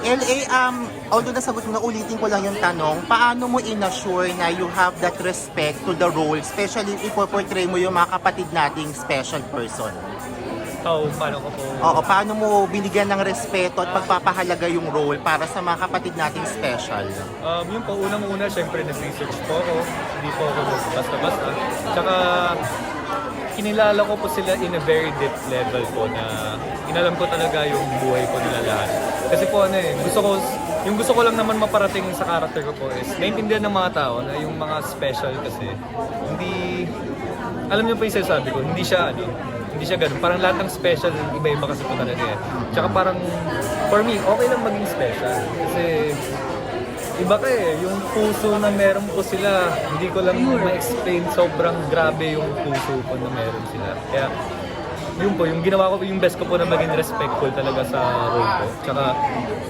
LA, um, although nasagot mo na ulitin ko lang yung tanong, paano mo inassure na you have that respect to the role, especially if ipoportray mo yung mga kapatid nating special person? So, paano ko po? Oo, paano mo binigyan ng respeto at pagpapahalaga yung role para sa mga kapatid nating special? Um, yun po, unang-una, syempre nag-research po ako. Hindi po ako basta-basta. Tsaka, kinilala ko po sila in a very deep level po na inalam ko talaga yung buhay ko nila lahat. Kasi po ano eh, gusto ko, yung gusto ko lang naman maparating sa character ko po is, naintindihan ng mga tao na yung mga special kasi, hindi, alam niyo po yung sinasabi ko, hindi siya ano, hindi siya ganun. Parang lahat ng special, iba-iba kasi po talaga eh. Tsaka parang, for me, okay lang maging special. Kasi, iba ka eh. Yung puso na meron po sila, hindi ko lang ma-explain. Sobrang grabe yung puso ko na meron sila. Kaya, yun po, yung ginawa ko, yung best ko po na maging respectful talaga sa role ko. Tsaka,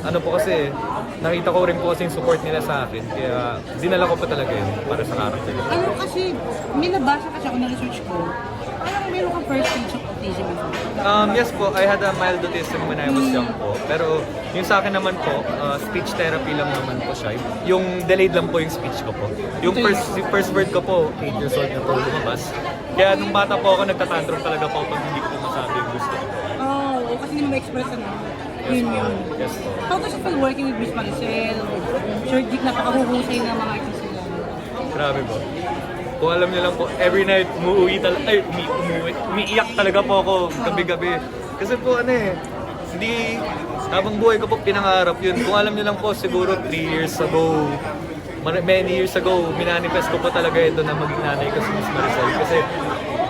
ano po kasi, nakita ko rin po kasi yung support nila sa akin. Kaya, dinala ko pa talaga yun para sa character. Ano kasi, may nabasa kasi ako na research ko. First stage of autism before. Um, yes po, I had a mild autism when I was young po. Pero yung sa akin naman po, uh, speech therapy lang naman po siya. Yung delayed lang po yung speech ko po. Yung first, yung first word ko po, 8 years old na po lumabas. Kaya nung bata po ako, nagtatantrum talaga po pag hindi ko po masabi yung gusto ko. Oh, kasi hindi mo ma-express ano. Yun yun. Yes po. How does it feel working with Miss Maricel? Sure, Dick, napakahuhusay ng mga artist nila. Grabe po. Kung alam niyo lang po, every night umuwi talaga, ay, umi, umuwi, umiiyak talaga po ako gabi-gabi. Kasi po ano eh, hindi, habang buhay ko po pinangarap yun. Kung alam niyo lang po, siguro 3 years ago, many years ago, minanifest ko po talaga ito na maging nanay ko si Miss Maricel. Kasi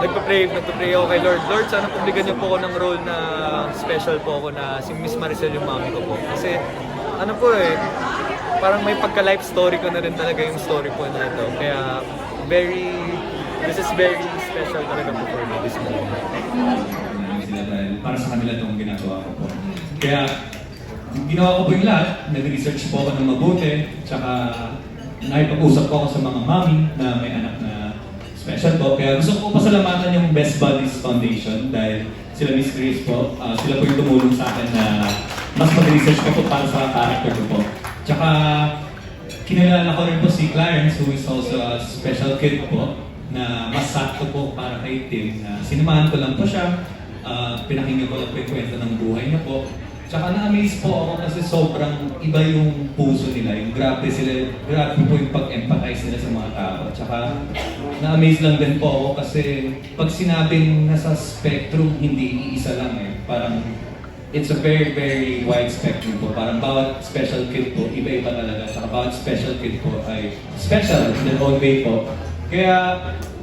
nagpa-pray, nagpa-pray ako kay Lord. Lord, sana publigan niyo po ako ng role na special po ako na si Miss Maricel yung mami ko po. Kasi ano po eh, parang may pagka-life story ko na rin talaga yung story po na ito. Kaya very, this is very special talaga po for me, this moment. para sa kanila itong ginagawa ko po. Kaya, ginawa ko po yung lahat. Nag-research po ako ng mabuti. Tsaka, nakipag-usap po ako sa mga mami na may anak na special po. Kaya gusto ko pasalamatan yung Best Buddies Foundation dahil sila Miss Grace po, ah, sila po yung tumulong sa akin na mas mag-research ko po para sa character ko po. Tsaka, kinilala ko rin po si Clarence who is also a special kid po na mas po para kay Tim na sinamahan ko lang po siya Ah, pinakinggan ko lang po kwento ng buhay niya po. Tsaka na-amaze po ako kasi sobrang iba yung puso nila. Yung grabe sila, grabe po yung pag-empathize nila sa mga tao. Tsaka na-amaze lang din po ako kasi pag sinabing nasa spectrum, hindi iisa lang eh. Parang it's a very, very wide spectrum po. Parang bawat special kid po, iba-iba talaga. Tsaka bawat special kid po ay special in their own way po. Kaya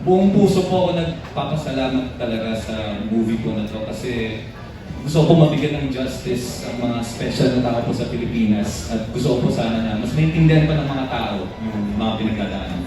buong puso po ako nagpapasalamat talaga sa movie ko na to kasi gusto ko po mabigyan ng justice ang mga special na tao po sa Pilipinas at gusto ko po sana na mas maintindihan pa ng mga tao yung mga pinagdadaan